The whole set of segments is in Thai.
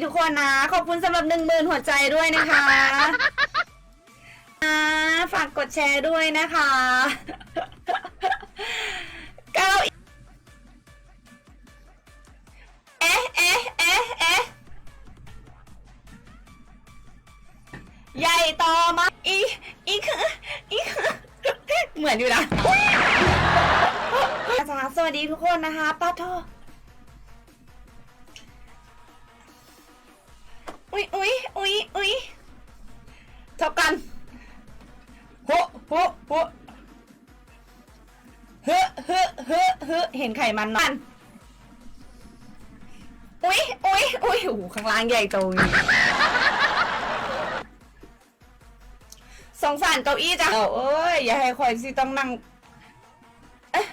ทุกคนนะ ขอบคุณสำหรับหนึ่งหมื่นหัวใจด้วยนะคะอ่าฝากกดแชร์ด้วยนะคะเก้าเอ๊ะเอ๊ะเอ๊ะเอ๊ะใหญ่ต่อมาอีอีคืออีคือเหมือนอยู่นะอาจารย์สวัสดีทุกคนนะคะป้าโท เฮ้อเฮ้อเฮ้อเฮ้อเห็นไขมันมันอุ๊ยอุ๊ยอุ๊ยโอ้โหข้างล่างใหญ่โตอยู่สงสารเก้าอี้จ้ะเอาเอ้ย อย่าให้คอยสิต้องนั่งเอ๊ะ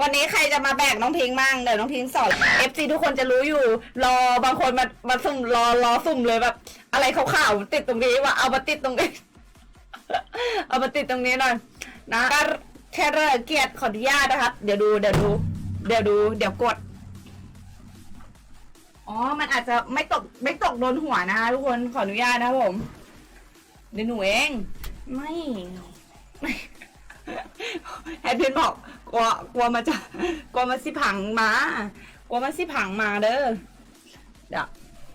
วันนี้ใครจะมาแบกน้องพิงมั่งเดี๋ยวน้องพิงสอน FC ทุกคนจะรู้อยู่ รอบางคนมามาสุ่มรอรอสุ่มเลยแบบ อะไรขาวๆติดตรงนี้ว่าเอามาติดตรงนี้ เอามาติดตรงนี้หน่อยนะก็ แค่เรื่องเกียรติขออนุญาตนะครับ เดี๋ยวดูเดี๋ยวดู เดี๋ยวดู เดี๋ยวกด อ๋อ มันอาจจะไม่ตกไม่ตกโดนหัวนะคะทุกคนขออนุญาตนะครับผมเดี๋ยวหนูเอง ไม่ไม่แอดมินบอกกลัวกลัวมันจะกลัวมันสิผังมากลัวมันสิผังมาเด้อเดี๋ยว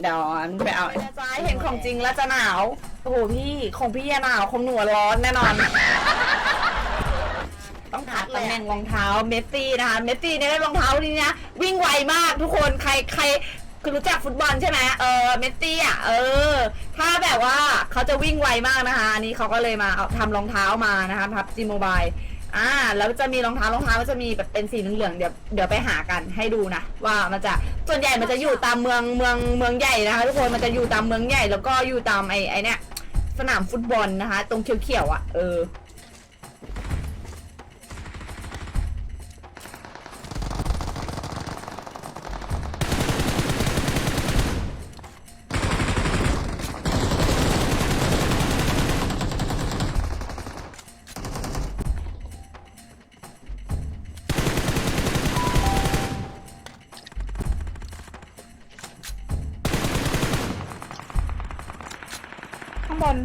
เดี๋ยวไปเอาจะเห็นของจริงแล้วจะหนาวโอ้โหพี่ของพี่อะหนาวของหนูอะร้อนแน่นอนต้องถามตำแหน่งรองเท้าเมสซี่นะคะเมสซี่เนี่ยได้รองเท้านี้นะวิ่งไวมากทุกคนใครใครคือรู้จักฟุตบอลใช่ไหมเออเมสซี่อะเออ ถ้าแบบว่าเขาจะวิ่งไวมากนะคะ อันนี้เขาก็เลยมาเอาทำรองเท้ามานะคะพับจีโมบายอ่าแล้วจะมีรองเท้ารองเท้าก็จะมีแบบเป็นสีเหลืองๆเดี๋ยวเดี๋ยวไปหากันให้ดูนะว่ามันจะส่วนใหญ่มันจะอยู่ตามเมืองเมืองเมืองใหญ่นะคะทุกคนมันจะอยู่ตามเมืองใหญ่แล้วก็อยู่ตามไอ้ไอ้เนี่ยสนามฟุตบอลนะคะ ตรงเขียวๆอะเออ บน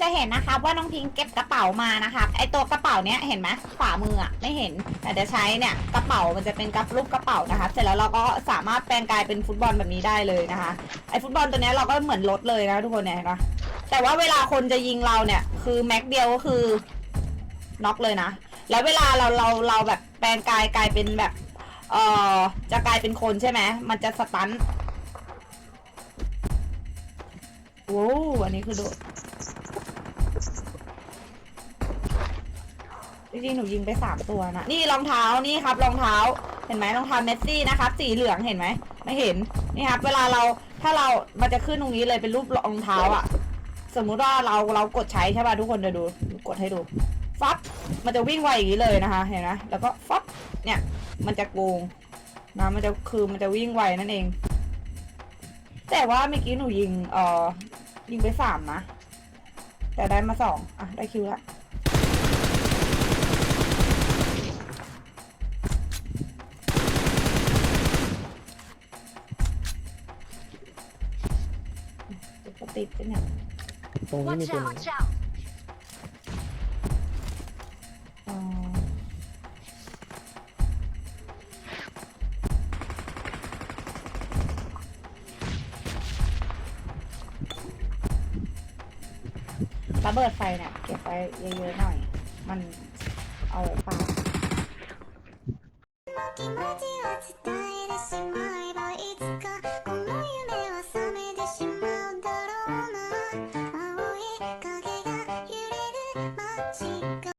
จะเห็นนะครับว่าน้องพิงเก็บกระเป๋ามานะครับไอตัวกระเป๋าเนี้ยเห็นไหมขวามืออะไม่เห็น แต่จะใช้เนี่ยกระเป๋ามันจะเป็นกระรูปกระเป๋านะคะ เสร็จแล้วเราก็สามารถแปลงกายเป็นฟุตบอลแบบนี้ได้เลยนะคะ ไอฟุตบอลตัวเนี้ยเราก็เหมือนรถเลยนะทุกคนเนี่ยนะแต่ว่าเวลาคนจะยิงเราเนี่ย คือแม็กเดียวก็คือน็อกเลยนะ แล้วเวลาเราเราเราแบบแปลงกายกลายเป็นแบบ เอ่อจะกลายเป็นคนใช่ไหมมันจะสตัน โว้วอันนี้คือโดด จริงๆ หนูยิงไปสามตัวนะ นี่รองเท้านี่ครับรองเท้า เห็นไหมรองเท้าเมสซี่นะครับ สีเหลืองเห็นไหม ไม่เห็น นี่ครับ เวลาเรา ถ้าเรา มันจะขึ้นตรงนี้เลยเป็นรูปรองเท้าอะสมมุติว่าเราเรากดใช้ใช่ป่ะทุกคนเดี๋ยวดู กดให้ดู ฟับ มันจะวิ่งไวอย่างนี้เลยนะคะ เห็นไหมแล้วก็ฟับ เนี่ย มันจะโกงนะ มันจะคือมันจะวิ่งไวนั่นเอง แต่ว่าเมื่อกี้หนูยิงเอ่อยิงไปสามนะ แต่ได้มาสองอะ ได้คิวละจะติดไปเนี่ยตรงนี้มี Watch ตัว out! หนึง Watch out! อ๋อ ระเบิดไฟเนี่ยเก็บไว้เยอะๆหน่อย มันเอาไปา